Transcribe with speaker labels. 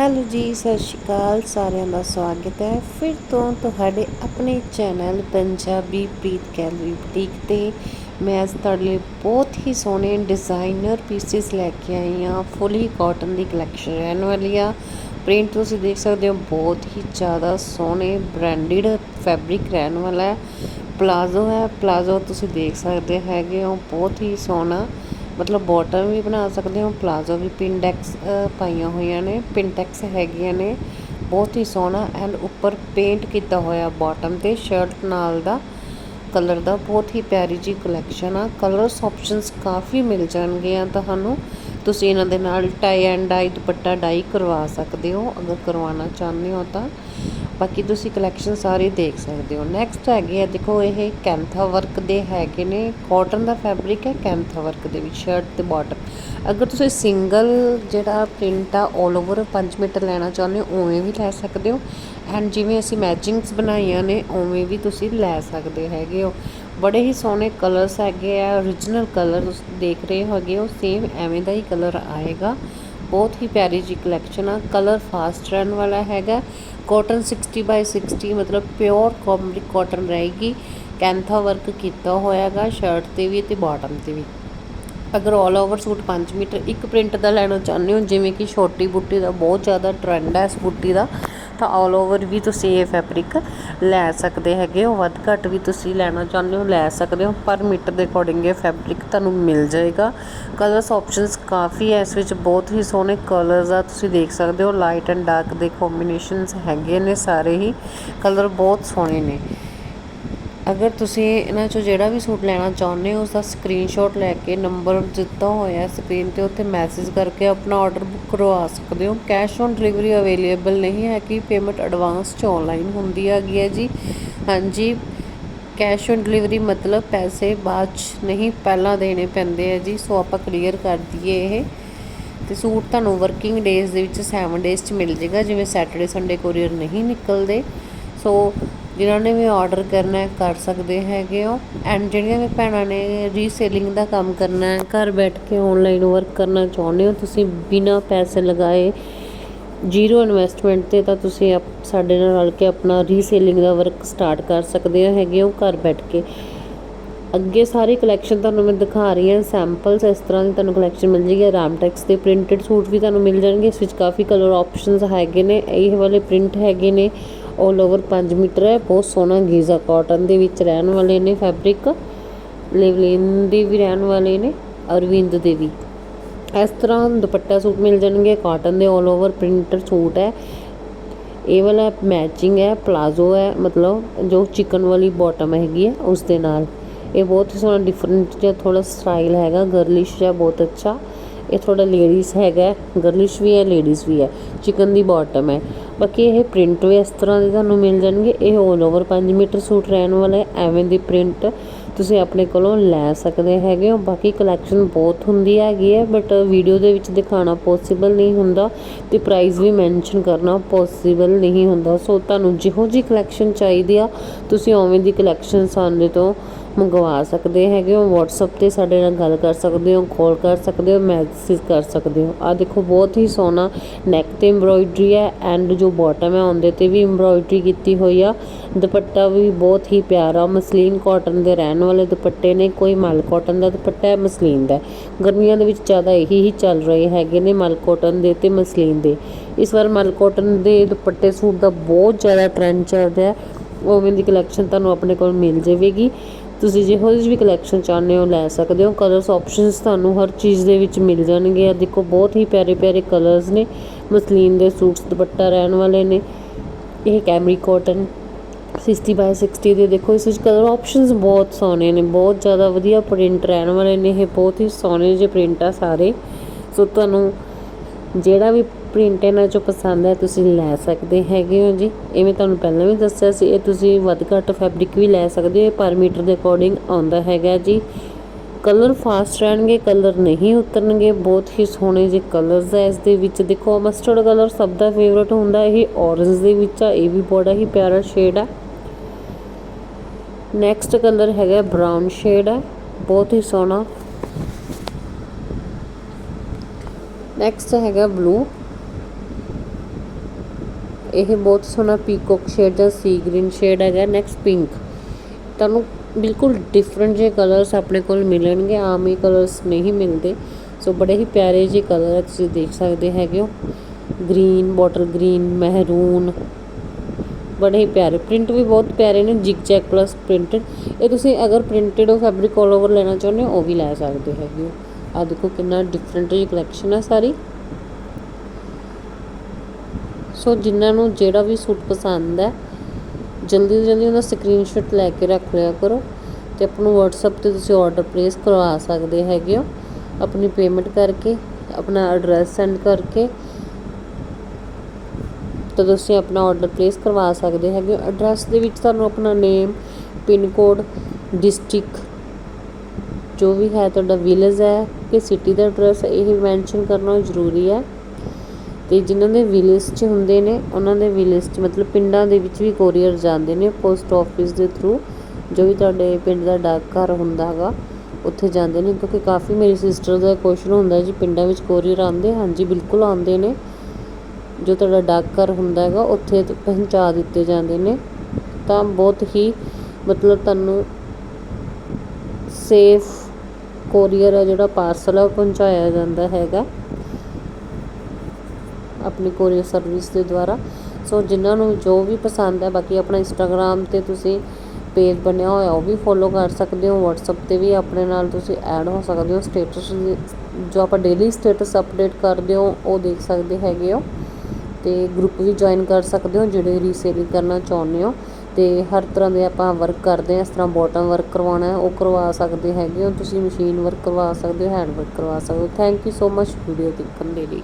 Speaker 1: Hello ਜੀ, ਸਤਿ ਸ਼੍ਰੀ ਅਕਾਲ, ਸਾਰਿਆਂ ਦਾ ਸਵਾਗਤ ਹੈ। ਫਿਰ ਤੋਂ ਤੁਹਾਡੇ ਆਪਣੇ channel Punjabi Preet gallery boutique ਤੇ ਮੈਂ ਅੱਜ ਤੁਹਾਡੇ ਲਈ ਬਹੁਤ ਹੀ ਸੋਹਣੇ ਡਿਜ਼ਾਈਨਰ ਪੀਸਿਸ ਲੈ ਕੇ ਆਈ ਹਾਂ। ਫੁੱਲੀ ਕਾਟਨ ਦੀ ਕਲੈਕਸ਼ਨ ਰਹਿਣ ਵਾਲੀ ਆ। ਪ੍ਰਿੰਟ ਤੁਸੀਂ ਦੇਖ ਸਕਦੇ ਹੋ, ਬਹੁਤ ਹੀ ਜ਼ਿਆਦਾ ਸੋਹਣੇ ਬ੍ਰਾਂਡਡ ਫੈਬਰਿਕ ਰਹਿਣ ਵਾਲਾ ਹੈ। ਪਲਾਜ਼ੋ ਹੈ ਪਲਾਜ਼ੋ ਤੁਸੀਂ ਦੇਖ ਸਕਦੇ ਹੈਗੇ ਹੋ, ਬਹੁਤ ਹੀ ਸੋਹਣਾ। ਮਤਲਬ ਬੋਟਮ ਵੀ ਬਣਾ ਸਕਦੇ ਹੋ, ਪਲਾਜ਼ੋ ਵੀ, ਪਿੰਡੈਕਸ ਪਾਈਆਂ ਹੋਈਆਂ ਨੇ ਪਿੰਟੈਕਸ ਹੈਗੀਆਂ ਨੇ। ਬਹੁਤ ਹੀ ਸੋਹਣਾ ਐਂਡ ਉੱਪਰ ਪੇਂਟ ਕੀਤਾ ਹੋਇਆ ਬਾਟਮ ਤੇ ਸ਼ਰਟ ਨਾਲ ਦਾ ਕਲਰ ਦਾ। ਬਹੁਤ ਹੀ ਪਿਆਰੀ ਜੀ ਕਲੈਕਸ਼ਨ ਆ। ਕਲਰਸ ਆਪਸ਼ਨਸ ਕਾਫੀ ਮਿਲ ਜਾਣਗੀਆਂ ਤੁਹਾਨੂੰ। ਤੁਸੀਂ ਇਹਨਾਂ ਦੇ ਨਾਲ tie and dye dupatta dye ਕਰਵਾ ਸਕਦੇ ਹੋ। ਅਗਰ ਕਰਵਾਉਣਾ ਚਾਹੁੰਦੇ ਹੋ ਤਾਂ। ਬਾਕੀ ਤੁਸੀਂ ਕਲੈਕਸ਼ਨ ਸਾਰੇ ਦੇਖ ਸਕਦੇ ਹੋ। ਨੈਕਸਟ ਹੈਗੇ ਆ, ਦੇਖੋ ਇਹ ਕੈਂਥਾ ਵਰਕ ਦੇ ਹੈਗੇ ਨੇ। ਕਾਟਨ ਦਾ ਫੈਬਰਿਕ ਹੈ, ਕੈਂਥਾ ਵਰਕ ਦੇ ਵਿੱਚ ਸ਼ਰਟ ਤੇ ਬਾਟਮ ਅਗਰ ਤੁਸੀਂ ਸਿੰਗਲ ਜਿਹੜਾ ਪ੍ਰਿੰਟ ਆ 올 ਓਵਰ 5 ਮੀਟਰ ਲੈਣਾ ਚਾਹੁੰਦੇ ਹੋ, ਉਵੇਂ ਵੀ ਲੈ ਸਕਦੇ ਹੋ। ਐਂਡ ਜਿਵੇਂ ਅਸੀਂ ਮੈਚਿੰਗਸ ਬਣਾਈਆਂ ਨੇ, ਉਵੇਂ ਵੀ ਤੁਸੀਂ ਲੈ ਸਕਦੇ ਹੈਗੇ ਹੋ। ਬੜੇ ਹੀ ਸੋਹਣੇ ਕਲਰਸ ਹੈਗੇ ਆ origignal ਕਲਰ ਤੁਸੀਂ ਦੇਖ ਰਹੇ ਹੋਗੇ ਹੋ ਸੇਮ ਐਵੇਂ ਦਾ ਹੀ ਕਲਰ ਆਏਗਾ। ਬਹੁਤ ਹੀ ਪਿਆਰੀ ਜੀ ਕਲੈਕਸ਼ਨ ਆ। ਕਲਰ ਫਾਸਟ ਰਨ ਵਾਲਾ ਹੈਗਾ। ਕਾਟਨ 60 ਬਾਈ 60 ਮਤਲਬ ਪਿਓਰ ਕੰਪਲੀ ਕਾਟਨ ਰਹੇਗੀ। ਕੈਂਥਾ ਵਰਕ ਕੀਤਾ ਹੋਇਆਗਾ ਸ਼ਰਟ ਤੇ ਵੀ ਤੇ ਬਾਟਮ ਤੇ ਵੀ। ਅਗਰ ਆਲ ਓਵਰ ਸੂਟ 5 ਮੀਟਰ ਇੱਕ ਪ੍ਰਿੰਟ ਦਾ ਲੈਣਾ ਚਾਹੁੰਦੇ ਹੋ, ਜਿਵੇਂ ਕਿ ਛੋਟੀ ਬੁੱਟੀ ਦਾ, ਬਹੁਤ ਜ਼ਿਆਦਾ ਟ੍ਰੈਂਡ ਹੈ ਇਸ ਬੁੱਟੀ ਦਾ। ਤਾਂ ਆਲ ਓਵਰ ਵੀ ਤੁਸੀਂ ਇਹ ਫੈਬਰਿਕ ਲੈ ਸਕਦੇ ਹੈਗੇ ਹੋ। ਵੱਧ ਘੱਟ ਵੀ ਤੁਸੀਂ ਲੈਣਾ ਚਾਹੁੰਦੇ ਹੋ, ਲੈ ਸਕਦੇ ਹੋ। ਪਰ ਮੀਟਰ ਦੇ ਅਕੋਰਡਿੰਗ ਇਹ ਫੈਬਰਿਕ ਤੁਹਾਨੂੰ ਮਿਲ ਜਾਏਗਾ। ਕਲਰਸ ਆਪਸ਼ਨਸ ਕਾਫੀ ਹੈ। ਇਸ ਵਿੱਚ ਬਹੁਤ ਹੀ ਸੋਹਣੇ ਕਲਰਸ ਆ। ਤੁਸੀਂ ਦੇਖ ਸਕਦੇ ਹੋ ਲਾਈਟ ਐਂਡ ਡਾਰਕ ਦੇ ਕੰਬੀਨੇਸ਼ਨਸ ਹੈਗੇ ਨੇ ਸਾਰੇ ਹੀ। ਕਲਰ ਬਹੁਤ ਸੋਹਣੇ ਨੇ। ਅਗਰ ਤੁਸੀਂ ਇਹਨਾਂ ਚੋਂ ਜਿਹੜਾ ਵੀ ਸੂਟ ਲੈਣਾ ਚਾਹੁੰਦੇ ਹੋ ਉਸ ਦਾ ਸਕਰੀਨਸ਼ਾਟ ਲੈ ਕੇ ਨੰਬਰ ਦਿੱਤਾ ਹੋਇਆ ਸਕਰੀਨ ਤੇ ਉੱਥੇ ਮੈਸੇਜ ਕਰਕੇ ਆਪਣਾ ਆਰਡਰ ਬੁੱਕ ਕਰਵਾ ਸਕਦੇ ਹੋ। ਕੈਸ਼ ਔਨ ਡਿਲੀਵਰੀ ਅਵੇਲੇਬਲ ਨਹੀਂ ਹੈ ਕਿ ਪੇਮੈਂਟ ਐਡਵਾਂਸ ਚ ਆਨਲਾਈਨ ਹੁੰਦੀ ਹੈਗੀ ਹੈ ਜੀ। ਹਾਂਜੀ ਕੈਸ਼ ਔਨ ਡਿਲੀਵਰੀ ਮਤਲਬ ਪੈਸੇ ਬਾਅਦ ਚ ਨਹੀਂ, ਪਹਿਲਾਂ ਦੇਣੇ ਪੈਂਦੇ ਆ ਜੀ। ਸੋ ਆਪਾਂ ਕਲੀਅਰ ਕਰ ਦਈਏ ਇਹ। ਤੇ ਸੂਟ ਤੁਹਾਨੂੰ ਵਰਕਿੰਗ ਡੇਜ਼ ਦੇ ਵਿੱਚ 7 ਡੇਜ਼ ਚ ਮਿਲ ਜੇਗਾ, ਜਿਵੇਂ ਸੈਟਰਡੇ ਸੰਡੇ ਕੋਰੀਅਰ ਨਹੀਂ ਨਿਕਲਦੇ। ਸੋ ਜਿਨ੍ਹਾਂ ਨੇ ਵੀ ਆਰਡਰ ਕਰਨਾ ਹੈ, ਕਰ ਸਕਦੇ ਹੈਗੇ ਹੋ। ਐਂਡ ਜਿਹੜੀਆਂ ਵੀ ਭੈਣਾਂ ਨੇ ਰੀਸੇਲਿੰਗ ਦਾ ਕੰਮ ਕਰਨਾ ਹੈ, ਘਰ ਬੈਠ ਕੇ ਆਨਲਾਈਨ ਵਰਕ ਕਰਨਾ ਚਾਹੁੰਦੇ ਹੋ, ਤੁਸੀਂ ਬਿਨਾਂ ਪੈਸੇ ਲਗਾਏ ਜ਼ੀਰੋ ਇਨਵੈਸਟਮੈਂਟ ਤੇ ਤਾਂ ਤੁਸੀਂ ਸਾਡੇ ਨਾਲ ਰਲ ਕੇ ਆਪਣਾ ਰੀਸੇਲਿੰਗ ਦਾ ਵਰਕ ਸਟਾਰਟ ਕਰ ਸਕਦੇ ਹੋ, ਹੈਗੇ ਹੋ ਘਰ ਬੈਠ ਕੇ। ਅੱਗੇ ਸਾਰੀ ਕਲੈਕਸ਼ਨ ਤੁਹਾਨੂੰ ਮੈਂ ਦਿਖਾ ਰਹੀ ਹਾਂ ਸੈਂਪਲਸ ਇਸ ਤਰ੍ਹਾਂ ਦੀ ਤੁਹਾਨੂੰ ਕਲੈਕਸ਼ਨ ਮਿਲ ਜੇਗੀ ਰਾਮਟੈਕਸ ਦੇ ਪ੍ਰਿੰਟਡ ਸੂਟ ਵੀ ਤੁਹਾਨੂੰ ਮਿਲ ਜਾਣਗੇ, ਇਸ ਵਿੱਚ ਕਾਫੀ ਕਲਰ ਆਪਸ਼ਨਸ ਹੈਗੇ ਨੇ, ਇਹ ਵਾਲੇ ਪ੍ਰਿੰਟ ਹੈਗੇ ਨੇ। ਆਲ ਓਵਰ 5 ਮੀਟਰ ਹੈ, ਬਹੁਤ ਸੋਹਣਾ ਗੀਜ਼ਾ ਕਾਟਨ ਦੇ ਵਿੱਚ ਰਹਿਣ ਵਾਲੇ ਨੇ ਫੈਬਰਿਕ ਲਿਵਲਿਨ ਦੇ ਵੀ ਰਹਿਣ ਵਾਲੇ ਨੇ, ਅਰਵਿੰਦ ਦੇ ਵੀ। ਇਸ ਤਰ੍ਹਾਂ ਦੁਪੱਟਾ ਸੂਟ ਮਿਲ ਜਾਣਗੇ ਕਾਟਨ ਦੇ ਆਲ ਓਵਰ ਪ੍ਰਿੰਟਡ ਸੂਟ ਹੈ। ਇਹ ਵਾਲਾ ਮੈਚਿੰਗ ਹੈ ਪਲਾਜ਼ੋ ਹੈ, ਮਤਲਬ ਜੋ ਚਿਕਨ ਵਾਲੀ ਬਾਟਮ ਹੈਗੀ ਹੈ, ਉਸ ਦੇ ਨਾਲ। ਇਹ ਬਹੁਤ ਹੀ ਸੋਹਣਾ ਡਿਫਰੈਂਟ ਜਿਹਾ ਥੋੜਾ ਸਟਾਈਲ ਹੈਗਾ ਗਰਲਿਸ਼ ਜਿਹਾ ਬਹੁਤ ਅੱਛਾ। ਇਹ ਥੋੜਾ ਲੇਡੀਜ਼ ਹੈਗਾ ਗਰਲਿਸ਼ ਵੀ ਹੈ ਲੇਡੀਜ਼ ਵੀ ਹੈ। ਚਿਕਨ ਦੀ ਬਾਟਮ ਹੈ। ਬਾਕੀ ਇਹ ਪ੍ਰਿੰਟ ਵੀ ਇਸ ਤਰ੍ਹਾਂ ਦੇ ਤੁਹਾਨੂੰ ਮਿਲ ਜਾਣਗੇ। ਇਹ 올 ਓਵਰ 5 ਮੀਟਰ ਸੂਟ ਰਹਿਣ ਵਾਲਾ ਹੈ, ਐਵੇਂ ਦੀ ਪ੍ਰਿੰਟ ਤੁਸੀਂ ਆਪਣੇ ਕੋਲੋਂ ਲੈ ਸਕਦੇ ਹੈਗੇ ਹੋ। ਬਾਕੀ ਕਲੈਕਸ਼ਨ ਬਹੁਤ ਹੁੰਦੀ ਹੈਗੀ ਹੈ ਬਟ ਵੀਡੀਓ ਦੇ ਵਿੱਚ ਦਿਖਾਉਣਾ ਪੋਸੀਬਲ ਨਹੀਂ ਹੁੰਦਾ ਤੇ ਪ੍ਰਾਈਸ ਵੀ ਮੈਂਸ਼ਨ ਕਰਨਾ ਪੋਸੀਬਲ ਨਹੀਂ ਹੁੰਦਾ। ਸੋ ਤੁਹਾਨੂੰ ਜਿਹੋ ਜੀ ਕਲੈਕਸ਼ਨ ਚਾਹੀਦੀ ਆ, ਤੁਸੀਂ ਉਵੇਂ ਦੀ ਕਲੈਕਸ਼ਨ ਸਾਡੇ ਤੋਂ ਮੰਗਵਾ ਸਕਦੇ ਹੈਗੇ ਹੋ, WhatsApp ਤੇ ਸਾਡੇ ਨਾਲ ਗੱਲ ਕਰ ਸਕਦੇ ਹੋ ਕਾਲ ਕਰ ਸਕਦੇ ਹੋ ਮੈਸੇਜ ਕਰ ਸਕਦੇ ਹੋ। ਆ ਦੇਖੋ, ਬਹੁਤ ਹੀ ਸੋਹਣਾ ਨੈਕ ਤੇ ਐਮਬ੍ਰੋਇਡਰੀ ਹੈ ਐਂਡ ਜੋ ਬਾਟਮ ਹੈ ਉਹਦੇ ਤੇ ਵੀ ਐਮਬ੍ਰੋਇਡਰੀ ਕੀਤੀ ਹੋਈ ਆ। ਦੁਪੱਟਾ ਵੀ ਬਹੁਤ ਹੀ ਪਿਆਰਾ, ਮਸਲੀਨ ਕਾਟਨ ਦੇ ਰਹਿਣ ਵਾਲੇ ਦੁਪੱਟੇ ਨੇ, ਕੋਈ ਮਲ ਕਾਟਨ ਦਾ ਦੁਪੱਟਾ ਹੈ, ਮਸਲੀਨ ਦਾ ਗਰਮੀਆਂ ਦੇ ਵਿੱਚ ਜ਼ਿਆਦਾ ਇਹੀ ਹੀ ਚੱਲ ਰਹੇ ਹੈਗੇ ਨੇ ਮਲ ਕਾਟਨ ਦੇ ਤੇ ਮਸਲੀਨ ਦੇ। ਇਸ ਵਾਰ ਮਲ ਕਾਟਨ ਦੇ ਦੁਪੱਟੇ ਸੂਟ ਦਾ ਬਹੁਤ ਜ਼ਿਆਦਾ ਟ੍ਰੈਂਡ ਚੱਲ ਰਿਹਾ ਉਵੇਂ ਦੀ ਕਲੈਕਸ਼ਨ ਤੁਹਾਨੂੰ ਆਪਣੇ ਕੋਲ ਮਿਲ ਜਾਵੇਗੀ। ਤੁਸੀਂ ਜਿਹੋ ਜਿਹੀ ਵੀ ਕਲੈਕਸ਼ਨ ਚਾਹੁੰਦੇ ਹੋ ਲੈ ਸਕਦੇ ਹੋ। ਕਲਰਸ ਆਪਸ਼ਨਸ ਤੁਹਾਨੂੰ ਹਰ ਚੀਜ਼ ਦੇ ਵਿੱਚ ਮਿਲ ਜਾਣਗੇ। ਆ ਦੇਖੋ, ਬਹੁਤ ਹੀ ਪਿਆਰੇ ਪਿਆਰੇ ਕਲਰਸ ਨੇ। ਮਸਲੀਨ ਦੇ ਸੂਟਸ, ਦੁਪੱਟਾ ਰਹਿਣ ਵਾਲੇ ਨੇ। ਇਹ ਕੈਮਰੀ ਕਾਟਨ 60 ਬਾਈ 60 ਦੇ। ਦੇਖੋ, ਇਸ ਵਿੱਚ ਕਲਰ ਆਪਸ਼ਨਸ ਬਹੁਤ ਸੋਹਣੇ ਨੇ। ਬਹੁਤ ਜ਼ਿਆਦਾ ਵਧੀਆ ਪ੍ਰਿੰਟ ਰਹਿਣ ਵਾਲੇ ਨੇ। ਇਹ ਬਹੁਤ ਹੀ ਸੋਹਣੇ ਜਿਹੇ ਪ੍ਰਿੰਟ ਆ ਸਾਰੇ। ਸੋ ਤੁਹਾਨੂੰ ਜਿਹੜਾ ਵੀ ਪ੍ਰਿੰਟ ਇਹਨਾਂ ਚੋਂ ਪਸੰਦ ਹੈ, ਤੁਸੀਂ ਲੈ ਸਕਦੇ ਹੈਗੇ ਹੋ ਜੀ। ਐਵੇਂ ਤੁਹਾਨੂੰ ਪਹਿਲਾਂ ਵੀ ਦੱਸਿਆ ਸੀ, ਇਹ ਤੁਸੀਂ ਵੱਧ ਘੱਟ ਫੈਬਰਿਕ ਵੀ ਲੈ ਸਕਦੇ ਹੋ ਪਰ ਮੀਟਰ ਦੇ ਅਕੋਰਡਿੰਗ ਆਉਂਦਾ ਹੈਗਾ ਜੀ। ਕਲਰ ਫਾਸਟ ਰਹਿਣਗੇ ਕਲਰ ਨਹੀਂ ਉਤਰਨਗੇ, ਬਹੁਤ ਹੀ ਸੋਹਣੇ ਜਿਹੇ ਕਲਰਸ ਹੈ ਇਸ ਦੇ ਵਿੱਚ। ਦੇਖੋ ਮਸਟਰਡ ਕਲਰ ਸਭ ਦਾ ਫੇਵਰਟ ਹੁੰਦਾ, ਇਹ ਔਰੰਜ ਦੇ ਵਿੱਚ ਆ, ਇਹ ਵੀ ਬੜਾ ਹੀ ਪਿਆਰਾ ਸ਼ੇਡ ਆ। ਨੈਕਸਟ ਕਲਰ ਹੈਗਾ ਬ੍ਰਾਊਨ ਸ਼ੇਡ ਹੈ ਬਹੁਤ ਹੀ ਸੋਹਣਾ। ਨੈਕਸਟ ਹੈਗਾ ਬਲੂ ਇਹ ਬਹੁਤ ਸੋਹਣਾ ਪੀਕੋਕ ਸ਼ੇਡ ਦਾ ਸੀ ਗ੍ਰੀਨ ਸ਼ੇਡ ਹੈਗਾ ਨੈਕਸਟ ਪਿੰਕ ਤੁਹਾਨੂੰ ਬਿਲਕੁਲ ਡਿਫਰੈਂਟ ਜਿਹੇ ਕਲਰਸ ਆਪਣੇ ਕੋਲ ਮਿਲਣਗੇ, ਆਮ ਹੀ ਕਲਰਸ ਨਹੀਂ ਮਿਲਦੇ। ਸੋ ਬੜੇ ਹੀ ਪਿਆਰੇ ਜਿਹੇ ਕਲਰ ਹੈ ਤੁਸੀਂ ਦੇਖ ਸਕਦੇ ਹੈਗੇ ਹੋ। ਗ੍ਰੀਨ ਬੋਟਲ ਗ੍ਰੀਨ ਮਹਿਰੂਨ ਬੜੇ ਹੀ ਪਿਆਰੇ। ਪ੍ਰਿੰਟ ਵੀ ਬਹੁਤ ਪਿਆਰੇ ਨੇ ਜਿਗ ਜੈਕ ਪਲੱਸ ਪ੍ਰਿੰਟਡ ਇਹ ਤੁਸੀਂ ਅਗਰ ਪ੍ਰਿੰਟਡ ਉਹ ਫੈਬਰਿਕ ਆਲ ਓਵਰ ਲੈਣਾ ਚਾਹੁੰਦੇ ਹੋ, ਉਹ ਵੀ ਲੈ ਸਕਦੇ ਹੈਗੇ ਹੋ। ਆ ਦੇਖੋ ਕਿੰਨਾ ਡਿਫਰੈਂਟ ਜਿਹੀ ਕਲੈਕਸ਼ਨ ਹੈ ਸਾਰੀ। ਸੋ ਜਿਨ੍ਹਾਂ ਨੂੰ ਜਿਹੜਾ ਵੀ ਸੂਟ ਪਸੰਦ ਹੈ, ਜਲਦੀ ਤੋਂ ਜਲਦੀ ਉਹਦਾ ਸਕਰੀਨਸ਼ਾਟ ਲੈ ਕੇ ਰੱਖ ਲਿਆ ਕਰੋ ਤੇ ਆਪਾਂ ਨੂੰ WhatsApp ਤੇ ਤੁਸੀਂ ਆਰਡਰ ਪਲੇਸ ਕਰਵਾ ਸਕਦੇ ਹੈਗੇ ਹੋ। ਆਪਣੀ ਪੇਮੈਂਟ ਕਰਕੇ, ਆਪਣਾ ਐਡਰੈਸ ਸੈਂਡ ਕਰਕੇ ਤਾਂ ਤੁਸੀਂ ਆਪਣਾ ਆਰਡਰ ਪਲੇਸ ਕਰਵਾ ਸਕਦੇ ਹੈਗੇ ਹੋ। ਐਡਰੈਸ ਦੇ ਵਿੱਚ ਤੁਹਾਨੂੰ ਆਪਣਾ ਨੇਮ ਪਿਨ ਕੋਡ ਡਿਸਟ੍ਰਿਕਟ ਜੋ ਵੀ ਹੈ ਤੁਹਾਡਾ ਵਿਲੇਜ ਹੈ ਕਿ ਸਿਟੀ ਦਾ ਐਡਰੈਸ ਇਹ ਮੈਂਸ਼ਨ ਕਰਨਾ ਜ਼ਰੂਰੀ ਹੈ। ਅਤੇ ਜਿਨ੍ਹਾਂ ਦੇ ਵਿਲੇਜ 'ਚ ਹੁੰਦੇ ਨੇ, ਉਹਨਾਂ ਦੇ ਵਿਲੇਜ 'ਚ ਮਤਲਬ ਪਿੰਡਾਂ ਦੇ ਵਿੱਚ ਵੀ ਕੋਰੀਅਰ ਜਾਂਦੇ ਨੇ ਪੋਸਟ ਆਫਿਸ ਦੇ ਥਰੂ ਜੋ ਵੀ ਤੁਹਾਡੇ ਪਿੰਡ ਦਾ ਡਾਕ ਘਰ ਹੁੰਦਾ ਹੈਗਾ, ਉੱਥੇ ਜਾਂਦੇ ਨੇ, ਕਿਉਂਕਿ ਕਾਫੀ ਮੇਰੀ ਸਿਸਟਰ ਦਾ ਕੁਐਸਚਨ ਹੁੰਦਾ ਜੀ, ਪਿੰਡਾਂ ਵਿੱਚ ਕੋਰੀਅਰ ਆਉਂਦੇ, ਹਾਂਜੀ, ਬਿਲਕੁਲ ਆਉਂਦੇ ਨੇ। ਜੋ ਤੁਹਾਡਾ ਡਾਕ ਘਰ ਹੁੰਦਾ ਹੈਗਾ, ਉੱਥੇ ਪਹੁੰਚਾ ਦਿੱਤੇ ਜਾਂਦੇ ਨੇ। ਤਾਂ ਬਹੁਤ ਹੀ ਮਤਲਬ ਤੁਹਾਨੂੰ ਸੇਫ ਕੋਰੀਅਰ ਆ ਜਿਹੜਾ ਪਾਰਸਲ ਆ, ਉਹ ਪਹੁੰਚਾਇਆ ਜਾਂਦਾ ਹੈਗਾ। ਆਪਣੀ ਕੋਰੀਅਰ ਸਰਵਿਸ ਦੇ ਦੁਆਰਾ। ਸੋ ਜਿਨ੍ਹਾਂ ਨੂੰ ਜੋ ਵੀ ਪਸੰਦ ਹੈ, ਬਾਕੀ ਆਪਣਾ ਇੰਸਟਾਗ੍ਰam ਤੇ ਤੁਸੀਂ ਪੇਜ ਬਣਿਆ ਹੋਇਆ, ਉਹ ਵੀ ਫੋਲੋ ਕਰ ਸਕਦੇ ਹੋ। WhatsApp ਤੇ ਵੀ ਆਪਣੇ ਨਾਲ ਤੁਸੀਂ ਐਡ ਹੋ ਸਕਦੇ ਹੋ। ਸਟੇਟਸ ਜੋ ਆਪਾਂ ਡੇਲੀ ਸਟੇਟਸ ਅਪਡੇਟ ਕਰਦੇ ਹੋ, ਉਹ ਦੇਖ ਸਕਦੇ ਹੈਗੇ ਹੋ। ਤੇ ਗਰੁੱਪ ਵੀ ਜੁਆਇਨ ਕਰ ਸਕਦੇ ਹੋ, ਜਿਹੜੇ ਰੀਸੇਲਿੰਗ ਕਰਨਾ ਚਾਹੁੰਦੇ ਹੋ। ਤੇ ਹਰ ਤਰ੍ਹਾਂ ਦੇ ਆਪਾਂ ਵਰਕ ਕਰਦੇ ਹਾਂ, ਇਸ ਤਰ੍ਹਾਂ ਬੋਟਮ ਵਰਕ ਕਰਵਾਉਣਾ ਹੈ, ਉਹ ਕਰਵਾ ਸਕਦੇ ਹੈਗੇ ਹੋ। ਤੁਸੀਂ ਮਸ਼ੀਨ ਵਰਕ ਕਰਵਾ ਸਕਦੇ ਹੋ ਹੈਂਡ ਵਰਕ ਕਰਵਾ ਸਕਦੇ ਹੋ। Thank you so much video ਦੇਖਣ ਦੇ ਲਈ।